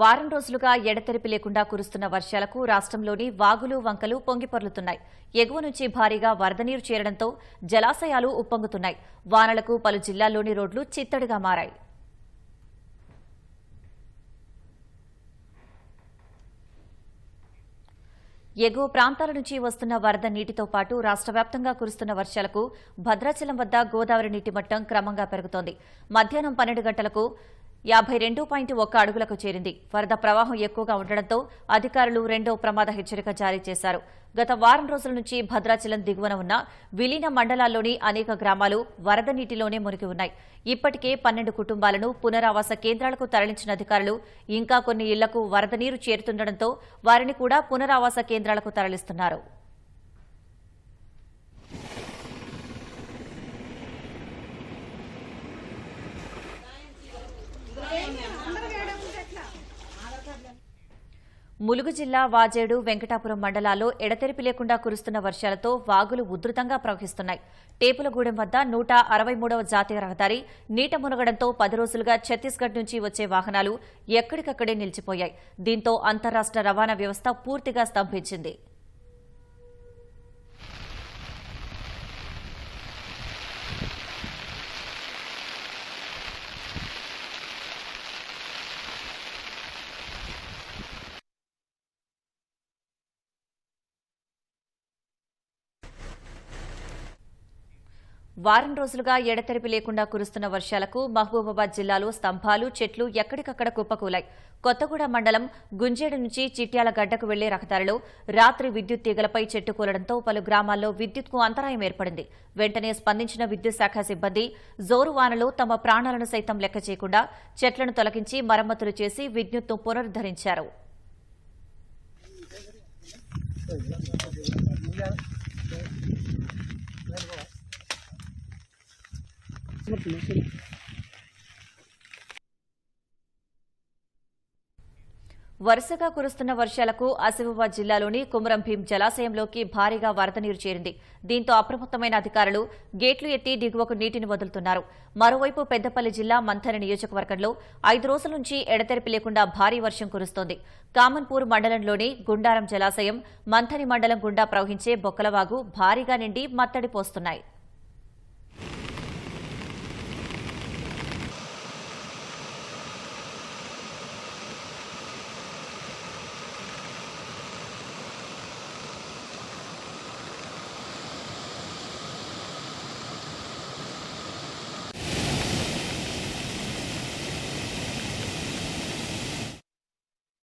వారం రోజులుగా ఎడతెరిపి లేకుండా కురుస్తున్న వర్షాలకు రాష్ట్రంలోని వాగులు వంకలు పొంగిపొర్లుతున్నాయి ఎగువ నుంచి భారీగా వరద నీరు చేరడంతో జలాశయాలు ఉప్పొంగుతున్నాయి. వానలకు పలు జిల్లాల్లోని రోడ్లు చిత్తడిగా మారాయి. ఎగువ ప్రాంతాల నుంచి వస్తున్న వరద నీటితో పాటు రాష్ట్ర వ్యాప్తంగా కురుస్తున్న వర్షాలకు భద్రాచలం వద్ద గోదావరి నీటి మట్టం క్రమంగా పెరుగుతోంది. మధ్యాహ్నం పన్నెండు గంటలకు యాభై రెండు పాయింట్ ఒక్క అడుగులకు చేరింది. వరద ప్రవాహం ఎక్కువగా ఉండడంతో అధికారులు రెండో ప్రమాద హెచ్చరిక జారీ చేశారు. గత వారం రోజుల నుంచి భద్రాచలం దిగువన ఉన్న విలీన మండలాల్లోని అనేక గ్రామాలు వరద నీటిలోనే మునిగి ఉన్నాయి. ఇప్పటికే పన్నెండు కుటుంబాలను పునరావాస కేంద్రాలకు తరలించిన అధికారులు ఇంకా కొన్ని ఇళ్ళకు వరద నీరు చేరుతుండటంతో వారిని కూడా పునరావాస కేంద్రాలకు తరలిస్తున్నారు. ములుగు జిల్లా వాజేడు వెంకటాపురం మండలాల్లో ఎడతెరిపి లేకుండా కురుస్తున్న వర్షాలతో వాగులు ఉధృతంగా ప్రవహిస్తున్నాయి. టేపులగూడెం వద్ద నూట అరవై మూడవ జాతీయ రహదారి నీట మునగడంతో పది రోజులుగా ఛత్తీస్గఢ్ నుంచి వచ్చే వాహనాలు ఎక్కడికక్కడే నిలిచిపోయాయి. దీంతో అంతరాష్ట రవాణా వ్యవస్థ పూర్తిగా స్తంభించింది. వారం రోజులుగా ఎడతెరిపి లేకుండా కురుస్తున్న వర్షాలకు మహబూబాబాద్ జిల్లాలో స్తంభాలు చెట్లు ఎక్కడికక్కడ కుప్పకూలాయి. కొత్తగూడ మండలం గుంజేడు నుంచి చిట్యాల గడ్డకు వెళ్ళే రహదారిలో రాత్రి విద్యుత్ తీగలపై చెట్టు కూలడంతో పలు గ్రామాల్లో విద్యుత్కు అంతరాయం ఏర్పడింది. వెంటనే స్పందించిన విద్యుత్ శాఖ సిబ్బంది జోరు వానలో తమ ప్రాణాలను సైతం లెక్క చేయకుండా చెట్లను తొలగించి మరమ్మతులు చేసి విద్యుత్ను పునరుద్దరించారు వరుసగా కురుస్తున్న వర్షాలకు ఆసిఫాబాద్ జిల్లాలోని కుమరం భీం జలాశయంలోకి భారీగా వరద నీరు చేరింది. దీంతో అప్రమత్తమైన అధికారులు గేట్లు ఎత్తి దిగువకు నీటిని వదులుతున్నారు. మరోవైపు పెద్దపల్లి జిల్లా మంథని నియోజకవర్గంలో ఐదు రోజుల నుంచి ఎడతెరిపి లేకుండా భారీ వర్షం కురుస్తోంది. కామన్పూర్ మండలంలోని గుండారం జలాశయం మంథని మండలం గుండా ప్రవహించే బొక్కలవాగు భారీగా నిండి మత్తడి పోస్తున్నాయి.